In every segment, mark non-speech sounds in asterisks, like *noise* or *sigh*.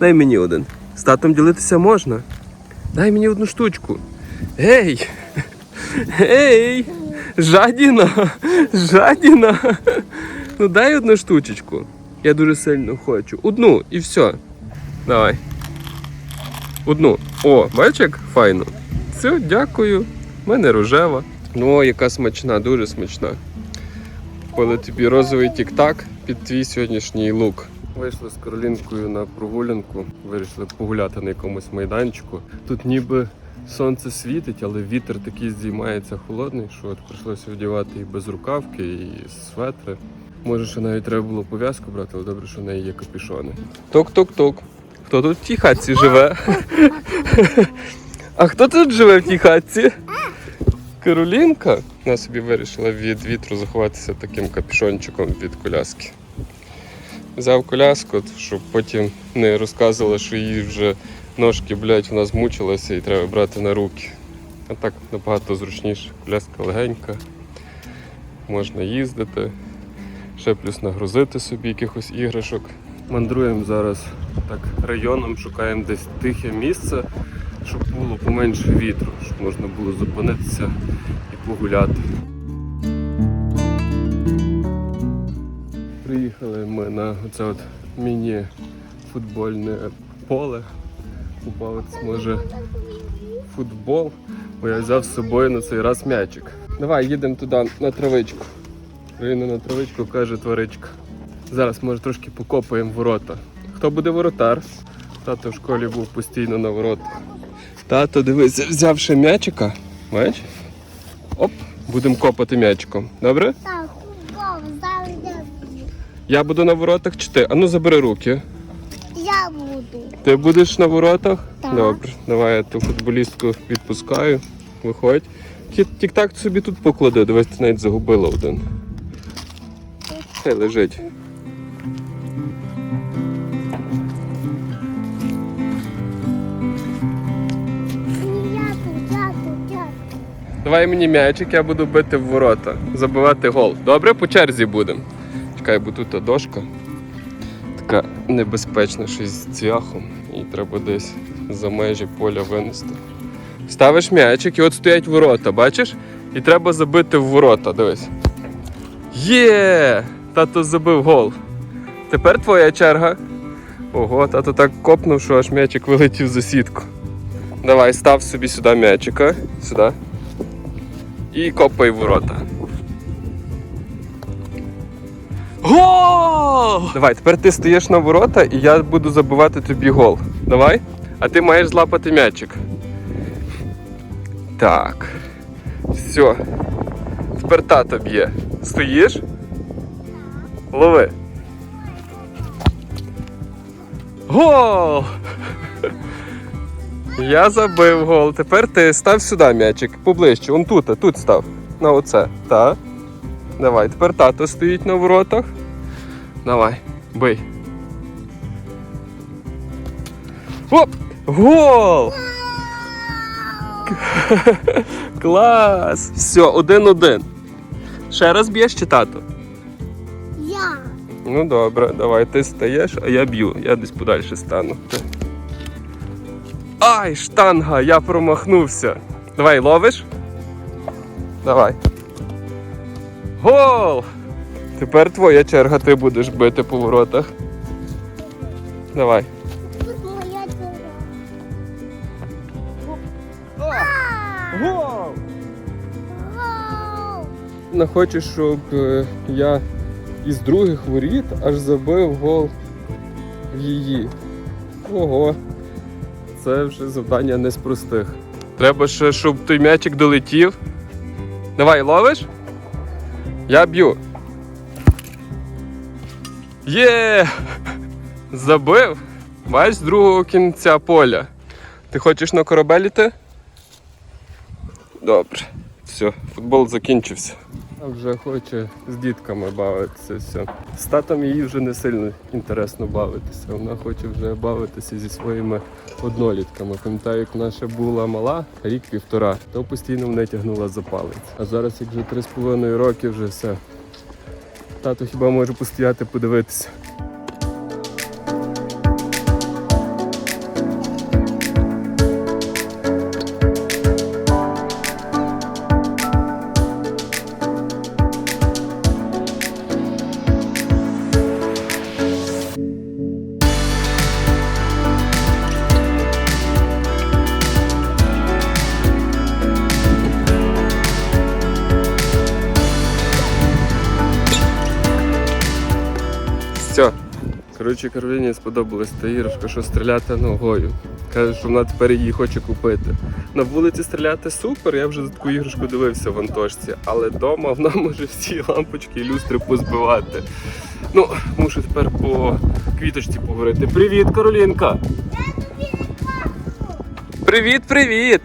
Дай мені один. З татом ділитися можна. Дай мені одну штучку. Гей! Гей! Жадіна! Жадіна! Ну дай одну штучечку. Я дуже сильно хочу. Одну і все. Давай. Одну. О, як файно. Все, дякую. У мене рожева. Ну, яка смачна, дуже смачна. Купили тобі розовий тік-так під твій сьогоднішній лук. Вийшли з Каролінкою на прогулянку, вирішили погуляти на якомусь майданчику. Тут ніби сонце світить, але вітер такий здіймається холодний, що от прийшлося вдівати і безрукавки, і светри. Може, ще навіть треба було пов'язку брати, але добре, що в неї є капюшони. Ток-ток-ток. Хто тут в тій хатці живе? А хто тут живе в тій хатці? Каролінка. Вона собі вирішила від вітру заховатися таким капюшончиком від коляски. Взяв коляску, щоб потім не розказувала, що її вже ножки, блядь, вона змучилася і треба брати на руки. А так набагато зручніше. Коляска легенька, можна їздити, ще плюс нагрузити собі якихось іграшок. Мандруємо зараз так районом, шукаємо десь тихе місце, щоб було поменше вітру, щоб можна було зупинитися і погуляти. Ми на оце от міні-футбольне поле. Купавець може футбол, бо я взяв з собою на цей раз м'ячик. Давай їдемо туди на травичку. Рина на травичку каже тваричка. Зараз може трошки покопаємо ворота. Хто буде воротар? Тато в школі був постійно на воротах. Тато, дивися, взявши м'ячика. Бачиш? Оп, будемо копати м'ячиком. Добре? Так. Я буду на воротах чи ти? Ану забери руки. Я буду. Ти будеш на воротах? Так. Добре, давай я ту футболістку відпускаю. Виходь. Ті- Тік-так собі тут поклади, дивись, ти навіть загубила один. Хай лежить. Давай мені м'ячик, я буду бити в ворота, забивати гол. Добре, по черзі будемо. Чекай, бо тут дошка. Така небезпечна щось з цвяхом. І треба десь за межі поля винести. Ставиш м'ячик і от стоять ворота, бачиш? І треба забити в ворота, дивись. Є! Тато забив гол. Тепер твоя черга. Ого, тато так копнув, що аж м'ячик вилетів за сітку. Давай, став собі сюди м'ячика. Сюди. І копай ворота. Гол! Давай, тепер ти стоїш на ворота і я буду забивати тобі гол. Давай. А ти маєш злапати м'ячик. Так. Все. Тепер тато б'є. Стоїш? Лови. Гол! *laughs* Я забив гол. Тепер ти став сюди м'ячик поближче. Он тут, тут став. На оце. Так. Давай. Тепер тато стоїть на воротах. Давай, бий. Оп! Гол! *laughs* Клас! Все, один-один. Ще раз б'єш чи тато? Я. Ну добре, давай ти стаєш, а я б'ю. Я десь подальше стану. Ай, штанга, я промахнувся. Давай, ловиш? Давай. Гол! Тепер твоя черга, ти будеш бити по воротах. Давай. Тут моя дорога. Гол! Гол. Не хочу, щоб е, я із других воріт аж забив гол в її. Ого. Це вже завдання не з простих. Треба ще, щоб той м'ячик долетів. Давай, ловиш? Я б'ю. Є! Забив! Бач з другого кінця поля. Ти хочеш на корабелі іти? Добре. Все, футбол закінчився. Вже хоче з дітками бавитися. Все. З татом їй вже не сильно інтересно бавитися. Вона хоче вже бавитися зі своїми однолітками. Пам'ятаю, як вона ще була мала, рік-півтора, то постійно мене тягнула за палець. А зараз, як вже три з половиною роки, вже все. Тато хіба може постояти, подивитися. Коротше, Кароліні сподобалась та іграшка, що стріляти ногою. Каже, що вона тепер її хоче купити. На вулиці стріляти супер, я вже за таку іграшку дивився в Антошці, але вдома вона може всі лампочки і люстри позбивати. Ну, мушу тепер по квіточці поговорити. Привіт, Каролінка! Привіт, привіт!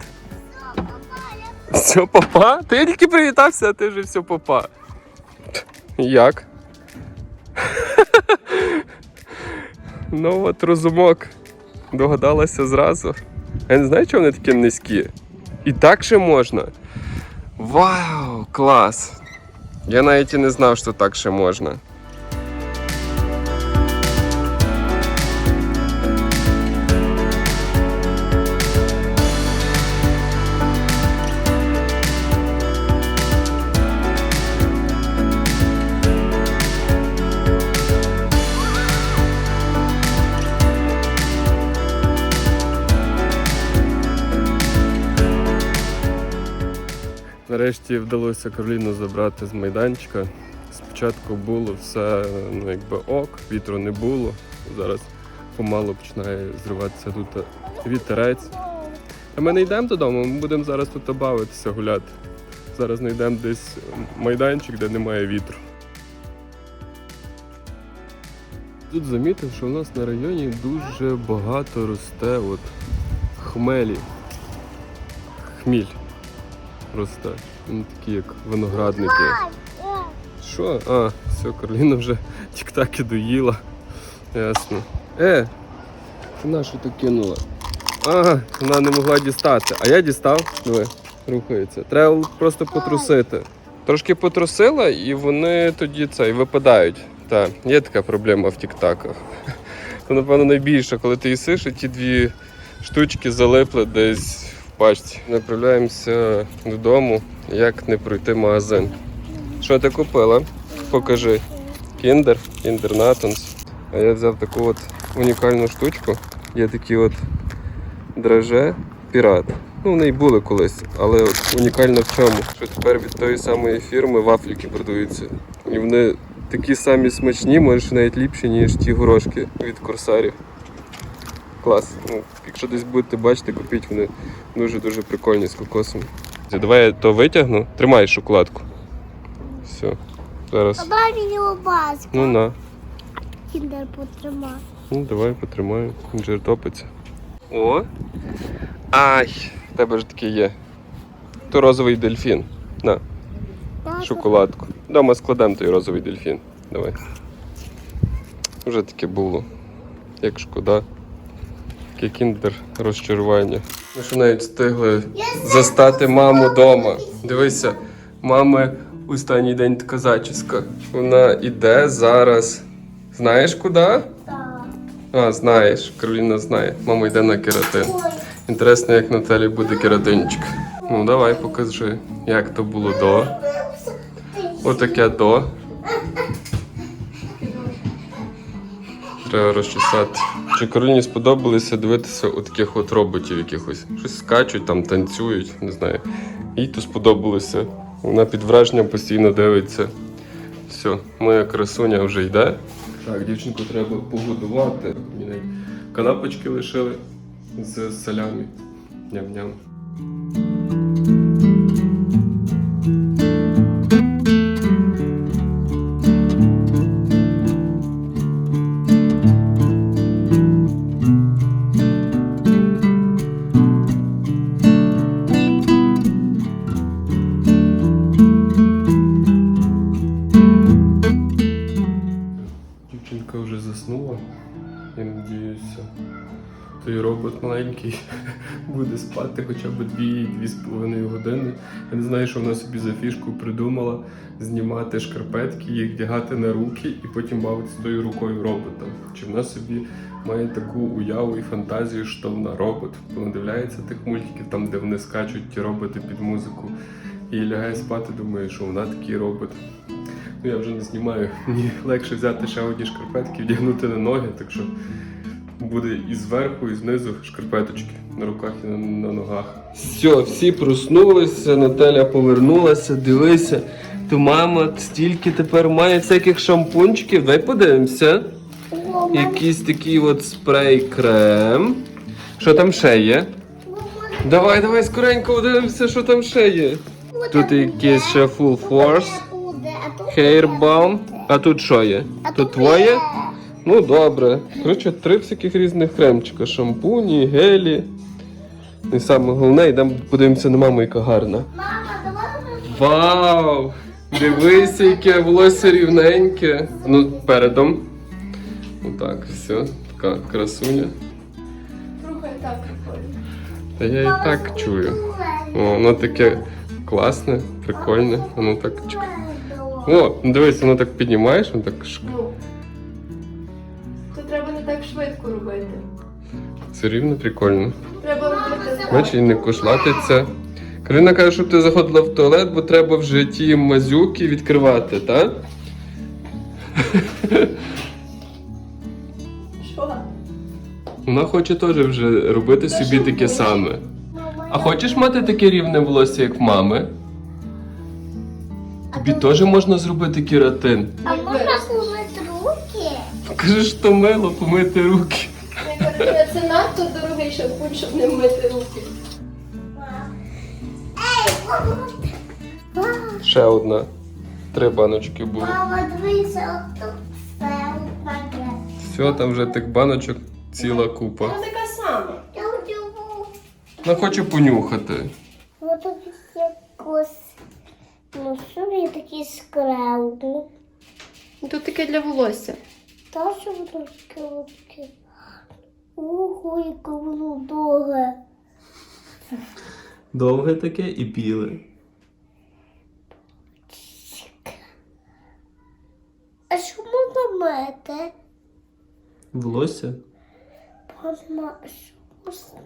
Все, папа? Ти тільки привітався, а ти вже все папа. Як? Ну от розумок. Догадалася зразу. Я не знаю, чого вони такі низькі. І так ще можна. Вау, клас! Я навіть і не знав, що так ще можна. Нарешті вдалося Кароліну забрати з майданчика. Спочатку було все ну, якби ок, вітру не було. Зараз помалу починає зриватися тут вітерець. А ми не йдемо додому, ми будемо зараз тут бавитися, гуляти. Зараз знайдемо десь майданчик, де немає вітру. Тут замітив, що у нас на районі дуже багато росте от хмелі. Хміль росте. Вони такі, як виноградники. Що? А, все, Карліна вже *laughs* тік-таки доїла. Ясно. Е, ти на що так кинула? Ага, вона не могла дістати. А я дістав. Диви, рухається. Треба просто потрусити. Трошки потрусила і вони тоді це і випадають. Так, є така проблема в тік-таках. *laughs* Це, напевно, найбільше, коли ти їсиш, і ті дві штучки залипли десь пачці. Направляємося додому, як не пройти магазин. Що ти купила? Покажи. Кіндер, Кіндер Натонс. А я взяв таку от унікальну штучку. Є такі от драже пірат. Ну, вони й були колись, але от унікально в чому, що тепер від тої самої фірми вафліки продаються. І вони такі самі смачні, може навіть ліпші, ніж ті горошки від корсарів. Клас. Ну, якщо десь будете бачити, купіть вони дуже-дуже прикольні з кокосом. Давай я то витягну. Тримай шоколадку. Все. Зараз. Бабі лобаска. Ну на. Кіндер потримав. Ну, давай потримаю. Він же топиться. О! Ай! В тебе ж такий є. То розовий дельфін. На, шоколадку. Дома складемо той розовий дельфін. Давай. Вже таке було. Як шкода. Таке кіндер розчарування. Ми ж навіть встигли застати маму вдома. Дивися, мами останній день така зачіска. Вона іде зараз. Знаєш куди? А, знаєш, Кароліна знає. Мама йде на кератин. Інтересно, як Наталі буде кератинчик. Ну, давай покажи, як то було до. Отаке до. Треба розчесати. Чи Кароліні сподобалося дивитися у таких от роботів якихось. Щось скачуть, там танцюють, не знаю. Їй то сподобалося. Вона під враженням постійно дивиться. Все, моя красуня вже йде. Так, дівчинку треба погодувати. Мені канапочки лишили з салями. Ням-ням. Спати хоча б 2-2,5 години. Я не знаю, що вона собі за фішку придумала знімати шкарпетки, їх вдягати на руки і потім бавитися тою рукою робота. Чи вона собі має таку уяву і фантазію, що вона робот, бо надивляється тих мультиків, там, де вони скачуть ті роботи під музику. І лягає спати, думає, що вона такий робот. Ну я вже не знімаю. Мені легше взяти ще одні шкарпетки, вдягнути на ноги, так що буде і зверху, і знизу шкарпеточки на руках і на, на ногах. Все, всі проснулися, Наталя повернулася, дивися. То мама стільки тепер має всяких шампунчиків. Дай подивимося. Мама, Якийсь такий от спрей крем. Що там ще є? мама, Давай, давай, скоренько подивимося, що там ще є. Тут якийсь ще full force, а тут hair balm. А тут що є? А Тут твоє? Ну добре. Коротше, три всяких різних кремчика. Шампуні, гелі. І саме головне, йдемо подивимося на маму, яка гарна. Мама, давай Вау! Дивися, яке волосся рівненьке. Ну, передом. Отак, все, така красуня. Слухай, так прикольно. Та я і так чую. О, воно таке класне, прикольне. Воно так. О, ну дивись, воно так піднімаєш, воно так робити. Все рівно прикольно. Треба робити. Бачиш, і не кошлатиться. Карина каже, щоб ти заходила в туалет, бо треба вже ті мазюки відкривати, так? Що? Вона хоче теж вже робити собі таке саме. А хочеш мати таке рівне волосся, як в мами? Тобі теж можна зробити кератин. А можна помити руки? Кажеш, що мило помити руки. Це, це шампунь, щоб не мити руки. Ще одна. Три баночки було. Мама, дивися, отут все таке. Все, там вже тих баночок ціла купа. Вона така сама. Я хочу Вона хоче понюхати. вот тут якось. Ну, що я такі скрелки? Тут таке для волосся. Та що воно скрелки? Ого, яке воно довге. Довге таке і біле. А що можна мити? Волосся? Можна що можна?